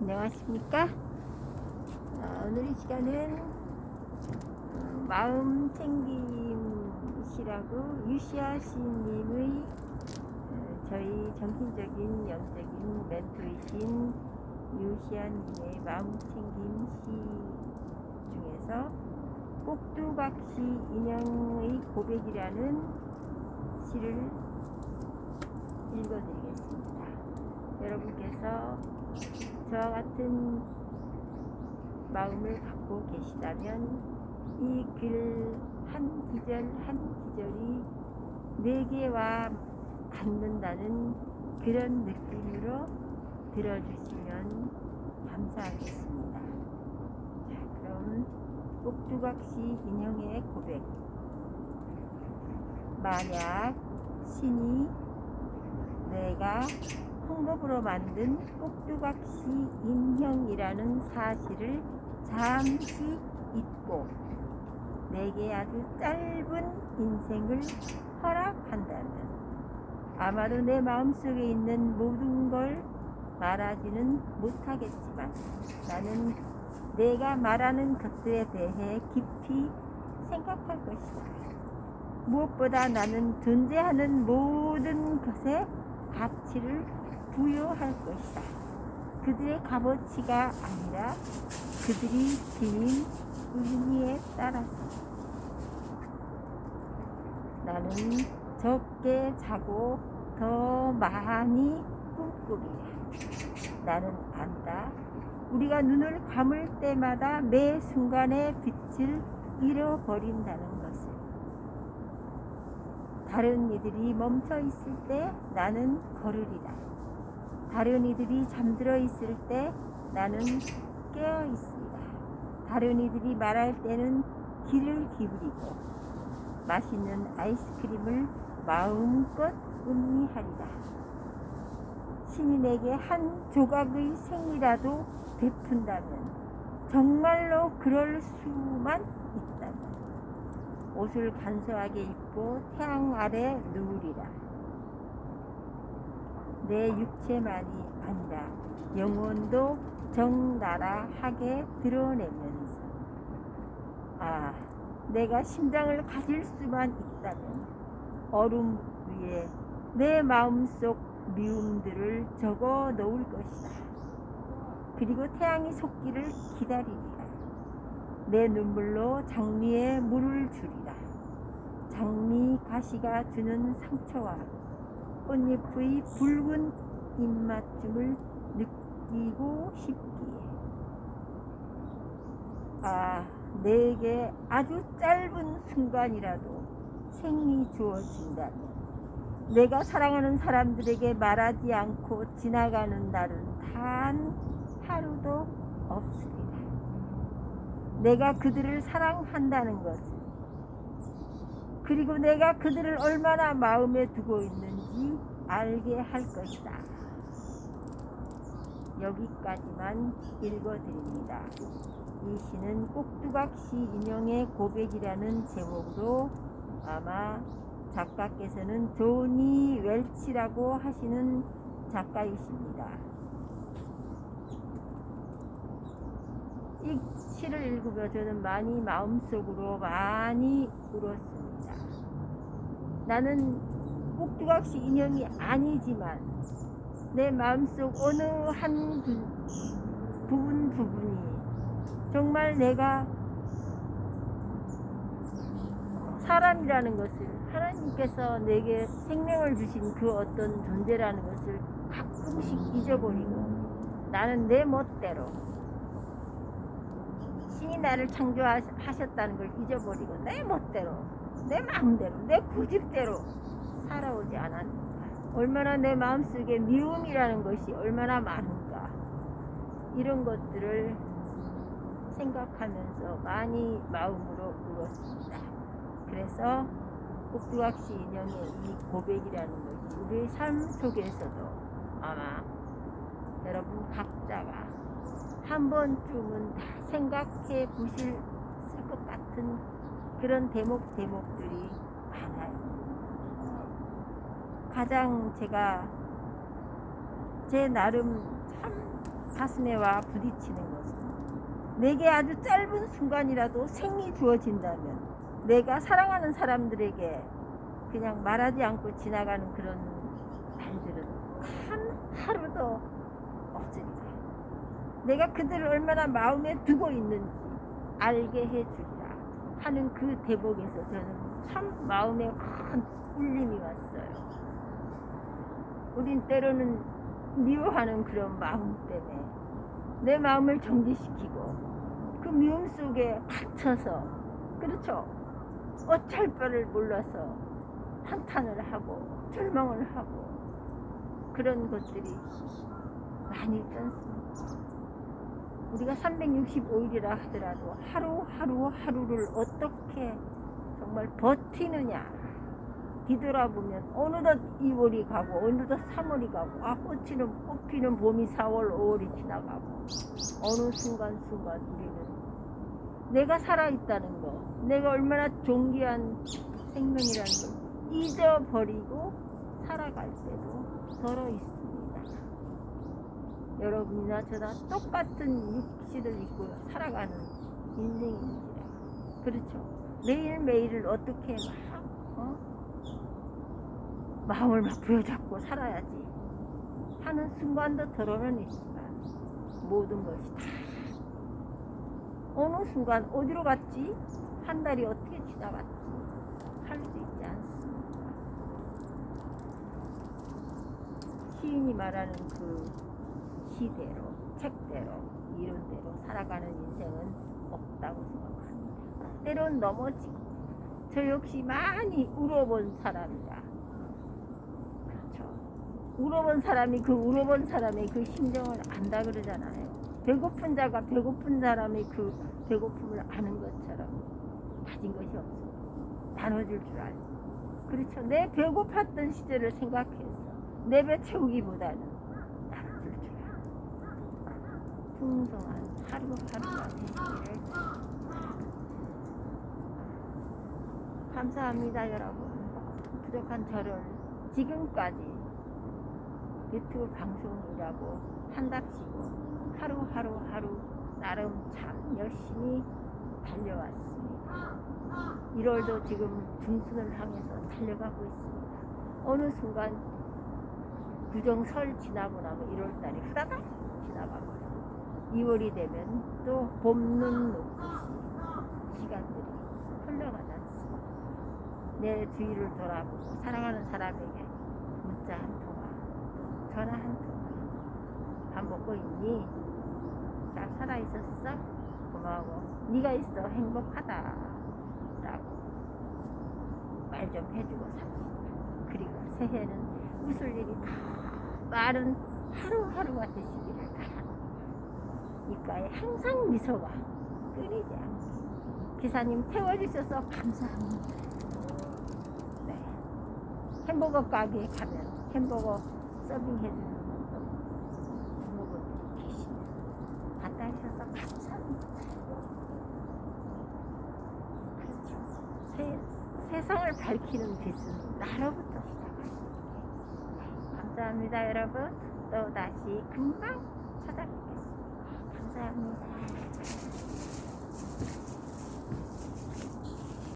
안녕하십니까? 어, 오늘 이 시간은 어, 마음 챙김이라고 유시아 시인님의 어, 저희 정신적인 영적인 멘토이신 유시아님의 마음 챙김 시 중에서 꼭두각시 인형의 고백이라는 시를 읽어드리겠습니다. 여러분께서 저와 같은 마음을 갖고 계시다면 이 글 한 기절 한 기절이 내게와 닿는다는 그런 느낌으로 들어주시면 감사하겠습니다. 자, 그럼 꼭두각시 인형의 고백. 만약 신이 내가 홍보으로 만든 꼭두각시 인형이라는 사실을 잠시 잊고 내게 아주 짧은 인생을 허락한다면 아마도 내 마음속에 있는 모든 걸 말하지는 못하겠지만 나는 내가 말하는 것들에 대해 깊이 생각할 것이다. 무엇보다 나는 존재하는 모든 것에 가치를 부여할 것이다. 그들의 값어치가 아니라 그들이 지닌 의미에 따라서 나는 적게 자고 더 많이 꿈꾸리라. 나는 안다. 우리가 눈을 감을 때마다 매 순간의 빛을 잃어버린다는 것을. 다른 이들이 멈춰 있을 때 나는 걸으리라. 다른 이들이 잠들어 있을 때 나는 깨어 있으리라. 다른 이들이 말할 때는 귀를 기울이고 맛있는 아이스크림을 마음껏 음미하리라. 신이 내게 한 조각의 생이라도 베푼다면 정말로 그럴 수만 있다면 옷을 간소하게 입고 태양 아래 누우리라. 내 육체만이 아니라 영혼도 적나라하게 드러내면서 아 내가 심장을 가질 수만 있다면 얼음 위에 내 마음속 미움들을 적어 놓을 것이다. 그리고 태양이 속기를 기다리리라. 내 눈물로 장미에 물을 주리라. 장미 가시가 주는 상처와 꽃잎의 붉은 입맞춤을 느끼고 싶기에. 아, 내게 아주 짧은 순간이라도 생이 주어진다면 내가 사랑하는 사람들에게 말하지 않고 지나가는 날은 단 하루도 없으리라. 내가 그들을 사랑한다는 것을 그리고 내가 그들을 얼마나 마음에 두고 있는지 알게 할 것이다. 여기까지만 읽어드립니다. 이 시는 꼭두각시 인형의 고백이라는 제목으로 아마 작가께서는 조니 웰치라고 하시는 작가이십니다. 이 시를 읽으며 저는 많이 마음속으로 많이 울었습니다. 나는 꼭두각시 인형이 아니지만 내 마음속 어느 한 부- 부분 부분이 정말 내가 사람이라는 것을 하나님께서 내게 생명을 주신 그 어떤 존재라는 것을 가끔씩 잊어버리고 나는 내 멋대로 신이 나를 창조하셨다는 걸 잊어버리고 내 멋대로 내 마음대로 내 고집대로 살아오지 않았는가 얼마나 내 마음속에 미움이라는 것이 얼마나 많은가 이런 것들을 생각하면서 많이 마음으로 울었습니다. 그래서 꼭두각시 인형의 이 고백이라는 것이 우리의 삶 속에서도 아마 여러분 각자가 한 번쯤은 다 생각해 보실 것 같은 그런 대목 대목들이 많아요. 가장 제가 제 나름 참 가슴에 와 부딪히는 것은 내게 아주 짧은 순간이라도 생이 주어진다면 내가 사랑하는 사람들에게 그냥 말하지 않고 지나가는 그런 말들은 한 하루도 없으리라. 내가 그들을 얼마나 마음에 두고 있는지 알게 해주리라 하는 그 대목에서 저는 참 마음에 큰 울림이 왔어요. 우린 때로는 미워하는 그런 마음 때문에 내 마음을 정지시키고 그 미움 속에 갇혀서 그렇죠. 어쩔 바를 몰라서 한탄을 하고 절망을 하고 그런 것들이 많이 있지 않습니까? 우리가 365일이라 하더라도 하루하루 하루를 어떻게 정말 버티느냐 뒤돌아보면 어느덧 2월이 가고 어느덧 3월이 가고 아 꽃이는 꽃피는 봄이 4월 5월이 지나가고 어느 순간순간 우리는 내가 살아있다는 거 내가 얼마나 존귀한 생명이라는 걸 잊어버리고 살아갈 때도 덜어 있습니다. 여러분이나 저나 똑같은 육신을 입고 살아가는 인생입니다. 그렇죠? 매일매일을 어떻게 막 어? 마음을 막 부여잡고 살아야지 하는 순간도 덜어는 있지만 모든 것이 다 어느 순간 어디로 갔지? 한 달이 어떻게 지나갔지? 할 수 있지 않습니까? 시인이 말하는 그 시대로, 책대로, 이론대로 살아가는 인생은 없다고 생각합니다. 때론 넘어지고, 저 역시 많이 울어본 사람이라. 울어본 사람이 그 울어본 사람의 그 심정을 안다 그러잖아요. 배고픈 자가 배고픈 사람의 그 배고픔을 아는 것처럼 가진 것이 없어. 나눠줄 줄 알고. 그렇죠. 내 배고팠던 시절을 생각해서 내 배 채우기보다는 나눠줄 줄 알고. 풍성한 하루하루가 되시기를 감사합니다, 여러분. 부족한 저를 지금까지 유튜브 방송이라고 한답시고 하루하루 하루 나름 참 열심히 달려왔습니다. 1월도 지금 중순을 향해서 달려가고 있습니다. 어느 순간 구정설 지나고 나면 1월달이 후다닥 지나가고 2월이 되면 또 봄눈 녹듯이 시간들이 흘러가지 않습니다. 내 주위를 돌아보고 사랑하는 사람에게 문자 한 통화, 전화 한 통화, 밥 먹고 있니? 잘 살아 있었어? 고마워. 네가 있어 행복하다. 라고 말 좀 해주고 삽시다. 그리고 새해는 웃을 일이 더 많은 하루하루가 되시기를 바랍니다. 입가에 항상 미소가 끊이지 않게 기사님 태워주셔서 감사합니다. 네. 햄버거 가게에 가면 햄버거 서빙해주는 부모분들이 갖다 주셔서 감사합니다. 그렇죠. 세, 세상을 밝히는 빛은 나로부터 시작합니다. 네, 감사합니다, 여러분. 또 다시 금방 찾아뵙겠습니다. 감사합니다.